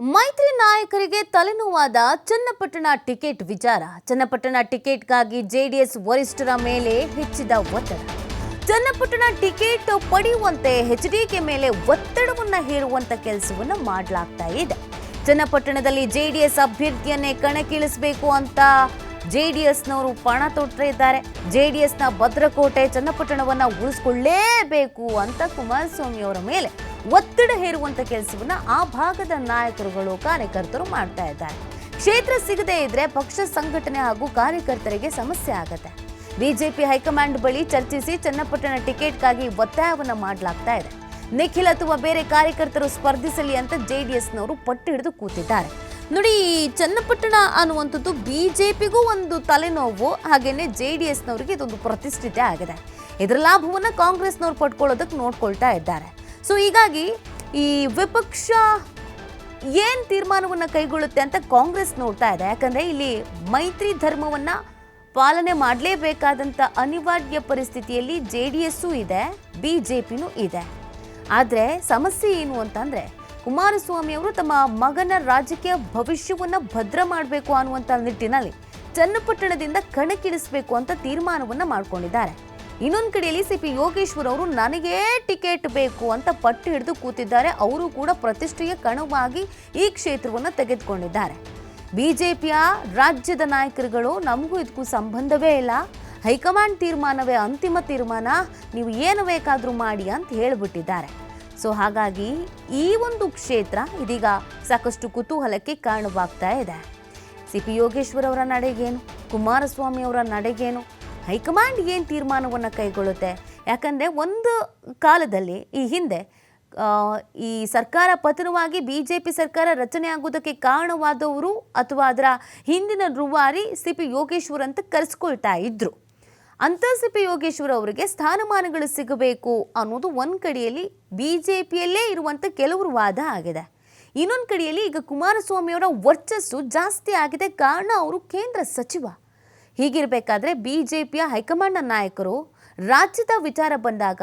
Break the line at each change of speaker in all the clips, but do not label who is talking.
ಮೈತ್ರಿ ನಾಯಕರಿಗೆ ತಲೆನೋವಾದ ಚನ್ನಪಟ್ಟಣ ಟಿಕೆಟ್ ವಿಚಾರ. ಚನ್ನಪಟ್ಟಣ ಟಿಕೆಟ್ಗಾಗಿ ಜೆಡಿಎಸ್ ವರಿಷ್ಠರ ಮೇಲೆ ಹೆಚ್ಚಿದ ಒತ್ತಡ. ಚನ್ನಪಟ್ಟಣ ಟಿಕೆಟ್ ಪಡೆಯುವಂತೆ ಎಚ್ಡಿಕೆ ಮೇಲೆ ಒತ್ತಡವನ್ನ ಹೇರುವಂತ ಕೆಲಸವನ್ನು ಮಾಡಲಾಗ್ತಾ ಇದೆ. ಚನ್ನಪಟ್ಟಣದಲ್ಲಿ ಜೆಡಿಎಸ್ ಅಭ್ಯರ್ಥಿಯನ್ನೇ ಕಣಕ್ಕಿಳಿಸಬೇಕು ಅಂತ ಜೆಡಿಎಸ್ನವರು ಪಣ ತೊಟ್ಟಿದ್ದಾರೆ. ಜೆಡಿಎಸ್ನ ಭದ್ರಕೋಟೆ ಚನ್ನಪಟ್ಟಣವನ್ನು ಉಳಿಸ್ಕೊಳ್ಳೇಬೇಕು ಅಂತ ಕುಮಾರಸ್ವಾಮಿ ಅವರ ಮೇಲೆ ಒತ್ತಡ ಹೇರುವಂತ ಕೆಲಸವನ್ನ ಆ ಭಾಗದ ನಾಯಕರುಗಳು, ಕಾರ್ಯಕರ್ತರು ಮಾಡ್ತಾ ಇದ್ದಾರೆ. ಕ್ಷೇತ್ರ ಸಿಗದೇ ಇದ್ರೆ ಪಕ್ಷ ಸಂಘಟನೆ ಹಾಗೂ ಕಾರ್ಯಕರ್ತರಿಗೆ ಸಮಸ್ಯೆ ಆಗತ್ತೆ. ಬಿಜೆಪಿ ಹೈಕಮಾಂಡ್ ಬಳಿ ಚರ್ಚಿಸಿ ಚನ್ನಪಟ್ಟಣ ಟಿಕೆಟ್ಗಾಗಿ ಒತ್ತಾಯವನ್ನು ಮಾಡಲಾಗ್ತಾ ಇದೆ. ನಿಖಿಲ್ ಅಥವಾ ಬೇರೆ ಕಾರ್ಯಕರ್ತರು ಸ್ಪರ್ಧಿಸಲಿ ಅಂತ ಜೆಡಿಎಸ್ನವರು ಪಟ್ಟು ಹಿಡಿದು ಕೂತಿದ್ದಾರೆ. ನೋಡಿ, ಈ ಚನ್ನಪಟ್ಟಣ ಅನ್ನುವಂಥದ್ದು ಬಿಜೆಪಿಗೂ ಒಂದು ತಲೆನೋವು, ಹಾಗೇನೆ ಜೆ ಡಿ ಎಸ್ನವರಿಗೆ ಇದೊಂದು ಪ್ರತಿಷ್ಠಿತೆ ಆಗಿದೆ. ಇದರ ಲಾಭವನ್ನು ಕಾಂಗ್ರೆಸ್ನವ್ರು ಪಡ್ಕೊಳ್ಳೋದಕ್ಕೆ ನೋಡ್ಕೊಳ್ತಾ ಇದ್ದಾರೆ. ಸೊ ಹೀಗಾಗಿ ಈ ವಿಪಕ್ಷ ಏನು ತೀರ್ಮಾನವನ್ನು ಕೈಗೊಳ್ಳುತ್ತೆ ಅಂತ ಕಾಂಗ್ರೆಸ್ ನೋಡ್ತಾ ಇದೆ. ಯಾಕಂದ್ರೆ ಇಲ್ಲಿ ಮೈತ್ರಿ ಧರ್ಮವನ್ನ ಪಾಲನೆ ಮಾಡಲೇಬೇಕಾದಂಥ ಅನಿವಾರ್ಯ ಪರಿಸ್ಥಿತಿಯಲ್ಲಿ ಜೆ ಡಿ ಎಸ್ಸು ಇದೆ, ಬಿ ಜೆ ಪಿನೂ ಇದೆ. ಆದರೆ ಸಮಸ್ಯೆ ಏನು ಅಂತಂದರೆ ಕುಮಾರಸ್ವಾಮಿ ಅವರು ತಮ್ಮ ಮಗನ ರಾಜಕೀಯ ಭವಿಷ್ಯವನ್ನ ಭದ್ರ ಮಾಡಬೇಕು ಅನ್ನುವಂಥ ನಿಟ್ಟಿನಲ್ಲಿ ಚನ್ನಪಟ್ಟಣದಿಂದ ಕಣಕ್ಕಿಳಿಸಬೇಕು ಅಂತ ತೀರ್ಮಾನವನ್ನು ಮಾಡ್ಕೊಂಡಿದ್ದಾರೆ. ಇನ್ನೊಂದು ಕಡೆಯಲ್ಲಿ ಸಿ ಪಿ ಯೋಗೇಶ್ವರ್ ಅವರು, ನನಗೇ ಟಿಕೆಟ್ ಬೇಕು ಅಂತ ಪಟ್ಟು ಹಿಡಿದು ಕೂತಿದ್ದಾರೆ. ಅವರು ಕೂಡ ಪ್ರತಿಷ್ಠೆಯ ಕಣವಾಗಿ ಈ ಕ್ಷೇತ್ರವನ್ನು ತೆಗೆದುಕೊಂಡಿದ್ದಾರೆ. ಬಿಜೆಪಿಯ ರಾಜ್ಯದ ನಾಯಕರುಗಳು, ನಮಗೂ ಇದಕ್ಕೂ ಸಂಬಂಧವೇ ಇಲ್ಲ. ಹೈಕಮಾಂಡ್ ತೀರ್ಮಾನವೇ ಅಂತಿಮ ತೀರ್ಮಾನ. ನೀವು ಏನು ಬೇಕಾದರೂ ಮಾಡಿ ಅಂತ ಹೇಳಿಬಿಟ್ಟಿದ್ದಾರೆ. ಸೊ, ಹಾಗಾಗಿ ಈ ಒಂದು ಕ್ಷೇತ್ರ ಇದೀಗ ಸಾಕಷ್ಟು ಕುತೂಹಲಕ್ಕೆ ಕಾರಣವಾಗ್ತಾ ಇದೆ. ಸಿ ಪಿ ಯೋಗೇಶ್ವರ್ ಅವರ ನಡೆಗೇನು? ಕುಮಾರಸ್ವಾಮಿ ಅವರ ನಡೆಗೇನು? ಹೈಕಮಾಂಡ್ ಏನು ತೀರ್ಮಾನವನ್ನು ಕೈಗೊಳ್ಳುತ್ತೆ? ಯಾಕಂದರೆ ಒಂದು ಕಾಲದಲ್ಲಿ ಈ ಹಿಂದೆ ಈ ಸರ್ಕಾರ ಪತನವಾಗಿ ಬಿ ಜೆ ಪಿ ಸರ್ಕಾರ ರಚನೆ ಆಗೋದಕ್ಕೆ ಕಾರಣವಾದವರು ಅಥವಾ ಅದರ ಹಿಂದಿನ ರುವಾರಿ ಸಿ ಪಿ ಯೋಗೇಶ್ವರ್ ಅಂತ ಕರೆಸ್ಕೊಳ್ತಾ ಇದ್ದರು ಅಂತ ಸಿ ಪಿ ಯೋಗೇಶ್ವರ್ ಅವರಿಗೆ ಸ್ಥಾನಮಾನಗಳು ಸಿಗಬೇಕು ಅನ್ನೋದು ಒಂದು ಕಡೆಯಲ್ಲಿ ಬಿ ಜೆ ಪಿಯಲ್ಲೇ ಇರುವಂಥ ಕೆಲವರು ವಾದ ಆಗಿದೆ. ಇನ್ನೊಂದು ಕಡೆಯಲ್ಲಿ ಈಗ ಕುಮಾರಸ್ವಾಮಿಯವರ ವರ್ಚಸ್ಸು ಜಾಸ್ತಿ ಆಗಿದೆ ಕಾರಣ ಅವರು ಕೇಂದ್ರ ಸಚಿವ. ಹೀಗಿರಬೇಕಾದ್ರೆ ಬಿ ಜೆ ಪಿಯ ಹೈಕಮಾಂಡ್ನ ನಾಯಕರು ರಾಜ್ಯದ ವಿಚಾರ ಬಂದಾಗ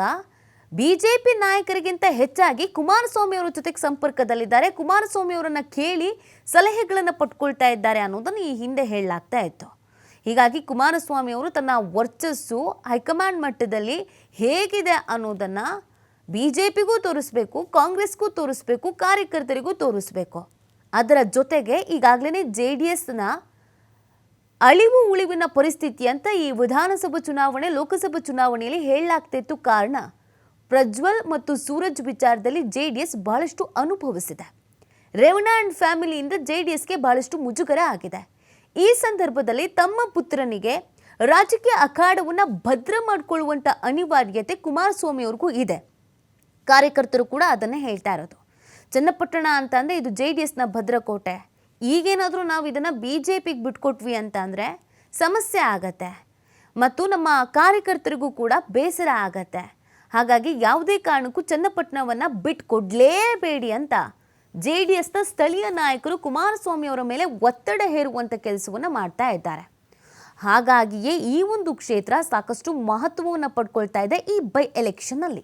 ಬಿ ಜೆ ಪಿ ನಾಯಕರಿಗಿಂತ ಹೆಚ್ಚಾಗಿ ಕುಮಾರಸ್ವಾಮಿ ಅವರ ಜೊತೆಗೆ ಸಂಪರ್ಕದಲ್ಲಿದ್ದಾರೆ. ಕುಮಾರಸ್ವಾಮಿ ಅವರನ್ನು ಕೇಳಿ ಸಲಹೆಗಳನ್ನು ಪಟ್ಕೊಳ್ತಾ ಇದ್ದಾರೆ ಅನ್ನೋದನ್ನು ಈ ಹಿಂದೆ ಹೇಳಲಾಗ್ತಾ ಇತ್ತು. ಹೀಗಾಗಿ ಕುಮಾರಸ್ವಾಮಿ ಅವರು ತನ್ನ ವರ್ಚಸ್ಸು ಹೈಕಮಾಂಡ್ ಮಟ್ಟದಲ್ಲಿ ಹೇಗಿದೆ ಅನ್ನೋದನ್ನು ಬಿ ಜೆ ಪಿಗೂ ತೋರಿಸ್ಬೇಕು, ಕಾಂಗ್ರೆಸ್ಗೂ ತೋರಿಸ್ಬೇಕು, ಕಾರ್ಯಕರ್ತರಿಗೂ ತೋರಿಸ್ಬೇಕು. ಅದರ ಜೊತೆಗೆ ಈಗಾಗಲೇ ಜೆ ಡಿ ಎಸ್ನ ಅಳಿವು ಉಳಿವಿನ ಪರಿಸ್ಥಿತಿ ಅಂತ ಈ ವಿಧಾನಸಭಾ ಚುನಾವಣೆ, ಲೋಕಸಭಾ ಚುನಾವಣೆಯಲ್ಲಿ ಹೇಳಲಾಗ್ತಿತ್ತು ಕಾರಣ. ಪ್ರಜ್ವಲ್ ಮತ್ತು ಸೂರಜ್ ವಿಚಾರದಲ್ಲಿ ಜೆ ಡಿ ಎಸ್ ಬಹಳಷ್ಟು ಅನುಭವಿಸಿದೆ. ರೇವಣ್ಣ ಅಂಡ್ ಫ್ಯಾಮಿಲಿಯಿಂದ ಜೆ ಡಿ ಎಸ್ಗೆ ಬಹಳಷ್ಟು ಮುಜುಗರ ಆಗಿದೆ. ಈ ಸಂದರ್ಭದಲ್ಲಿ ತಮ್ಮ ಪುತ್ರನಿಗೆ ರಾಜಕೀಯ ಅಖಾಡವನ್ನು ಭದ್ರ ಮಾಡಿಕೊಳ್ಳುವಂಥ ಅನಿವಾರ್ಯತೆ ಕುಮಾರಸ್ವಾಮಿ ಅವ್ರಿಗೂ ಇದೆ. ಕಾರ್ಯಕರ್ತರು ಕೂಡ ಅದನ್ನು ಹೇಳ್ತಾ ಇರೋದು. ಚನ್ನಪಟ್ಟಣ ಅಂತಂದರೆ ಇದು ಜೆ ಡಿ ಎಸ್ನ ಭದ್ರಕೋಟೆ. ಈಗೇನಾದರೂ ನಾವು ಇದನ್ನು ಬಿ ಜೆ ಪಿಗೆ ಬಿಟ್ಕೊಟ್ವಿ ಅಂತ ಅಂದರೆ ಸಮಸ್ಯೆ ಆಗತ್ತೆ. ಮತ್ತು ನಮ್ಮ ಕಾರ್ಯಕರ್ತರಿಗೂ ಕೂಡ ಬೇಸರ ಆಗತ್ತೆ. ಹಾಗಾಗಿ ಯಾವುದೇ ಕಾರಣಕ್ಕೂ ಚನ್ನಪಟ್ಟಣವನ್ನು ಬಿಟ್ಕೊಡ್ಲೇಬೇಡಿ ಅಂತ ಜೆ ಡಿ ಎಸ್ನ ಸ್ಥಳೀಯ ನಾಯಕರು ಕುಮಾರಸ್ವಾಮಿ ಅವರ ಮೇಲೆ ಒತ್ತಡ ಹೇರುವಂಥ ಕೆಲಸವನ್ನು ಮಾಡ್ತಾ ಇದ್ದಾರೆ. ಹಾಗಾಗಿಯೇ ಈ ಒಂದು ಕ್ಷೇತ್ರ ಸಾಕಷ್ಟು ಮಹತ್ವವನ್ನು ಪಡ್ಕೊಳ್ತಾ ಇದೆ ಈ ಬೈ ಎಲೆಕ್ಷನ್ನಲ್ಲಿ